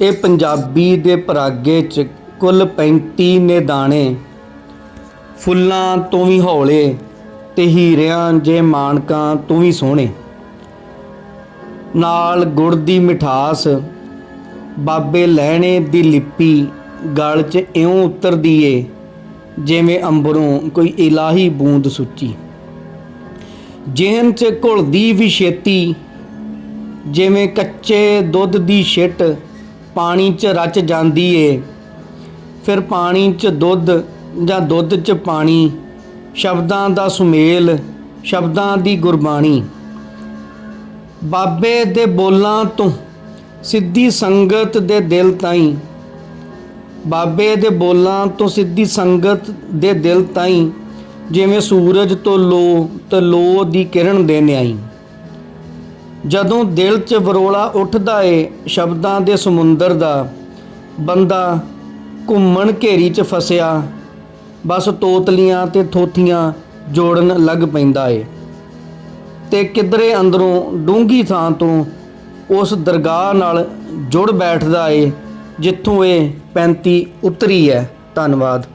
ਇਹ ਪੰਜਾਬੀ ਦੇ ਪਰਾਗੇ ਚ ਕੁੱਲ 35 ਨੇ ਦਾਣੇ। ਫੁੱਲਾਂ ਤੋਂ ਵੀ ਹੌਲੇ ਤੇ ਹੀਰਿਆਂ ਜੇ ਮਾਣਕਾਂ ਤੋਂ ਵੀ ਸੋਹਣੇ। ਨਾਲ ਗੁੜ ਦੀ ਮਿਠਾਸ, ਬਾਬੇ ਲੈਣੇ ਦੀ ਲਿਪੀ ਗਲ 'ਚ ਇਉਂ ਉਤਰਦੀ ਏ ਜਿਵੇਂ ਅੰਬਰੋਂ ਕੋਈ ਇਲਾਹੀ ਬੂੰਦ ਸੁੱਚੀ। ਜੇਨ 'ਚ ਘੁਲਦੀ ਵੀ ਛੇਤੀ, ਜਿਵੇਂ ਕੱਚੇ ਦੁੱਧ ਦੀ ਛਿੱਟ ਪਾਣੀ 'ਚ ਰਚ ਜਾਂਦੀ ਏ। ਫਿਰ ਪਾਣੀ 'ਚ ਦੁੱਧ ਜਾਂ ਦੁੱਧ 'ਚ ਪਾਣੀ, ਸ਼ਬਦਾਂ ਦਾ ਸੁਮੇਲ, ਸ਼ਬਦਾਂ ਦੀ ਗੁਰਬਾਣੀ। ਬਾਬੇ ਦੇ ਬੋਲਾਂ ਤੋਂ ਸਿੱਧੀ ਸੰਗਤ ਦੇ ਦਿਲ ਤਾਈਂ। ਬਾਬੇ ਦੇ ਬੋਲਾਂ ਤੋਂ ਸਿੱਧੀ ਸੰਗਤ ਦੇ ਦਿਲ ਤਾਈਂ, ਜਿਵੇਂ ਸੂਰਜ ਤੋਂ ਲੋ ਤੇ ਲੋ ਦੀ ਕਿਰਨ ਦੇ ਨਿਆਈ। ਜਦੋਂ ਦਿਲ 'ਚ ਵਰੋਲਾ ਉੱਠਦਾ ਏ ਸ਼ਬਦਾਂ ਦੇ ਸਮੁੰਦਰ ਦਾ, ਬੰਦਾ ਘੁੰਮਣ ਘੇਰੀ 'ਚ ਫਸਿਆ, ਬਸ ਤੋਤਲੀਆਂ ਤੇ ਥੋਥੀਆਂ ਜੋੜਨ ਲੱਗ ਪੈਂਦਾ ਏ। ਤੇ ਕਿਧਰੇ ਅੰਦਰੋਂ ਡੂੰਗੀ ਥਾਂ ਤੋਂ ਉਸ ਦਰਗਾਹ ਨਾਲ ਜੁੜ ਬੈਠਦਾ ਏ, ਜਿੱਥੋਂ ਇਹ 35 ਉਤਰੀ ਹੈ। ਧੰਨਵਾਦ।